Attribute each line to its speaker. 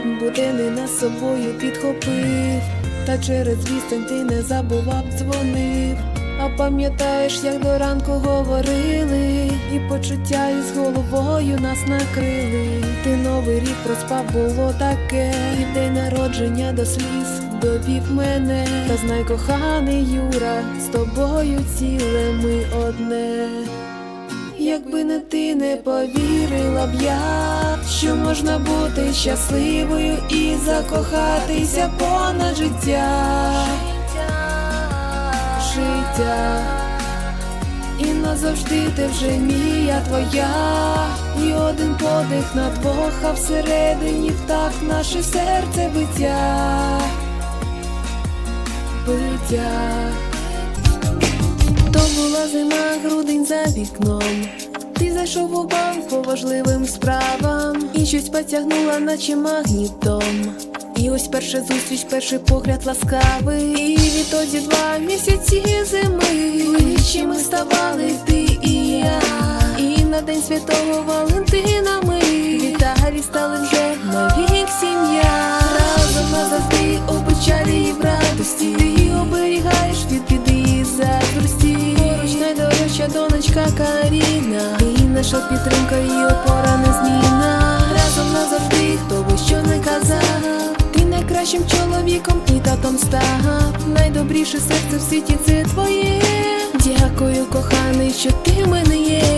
Speaker 1: ритм буденний нас собою підхопив, та через відстань ти не забував, дзвонив. А пам'ятаєш, як до ранку говорили, і почуття із головою нас накрили. Ти новий рік проспав, було таке, і день народження до сліз довів мене. Та знай, коханий Юра, з тобою ціле ми одне. Якби не ти не повірила б я, що можна бути щасливою і закохатися понад життя, життя, і назавжди ти вже мія твоя, і один подих на двох, а всередині так наше серце биття, биття. То була зима, грудень за вікном. Зайшов у банк по важливим справам і щось потягнула, наче магнітом. І ось перша зустріч, перший погляд ласкавий. І відтоді два місяці зими. Двічі ми ставали ти і я. І на день святого Валентина ми Віталі стали вже навік сім'я. Разом назавжди у печалі і в радості. Ти оберігаєш від біди і заздрості. Поруч найдорожча донечка Каріна. Наша підтримка і опора незмінна. Разом назавжди, хто би що не казав. Ти найкращим чоловіком і татом став. Найдобріше серце в світі це твоє. Дякую, коханий, що ти в мене є.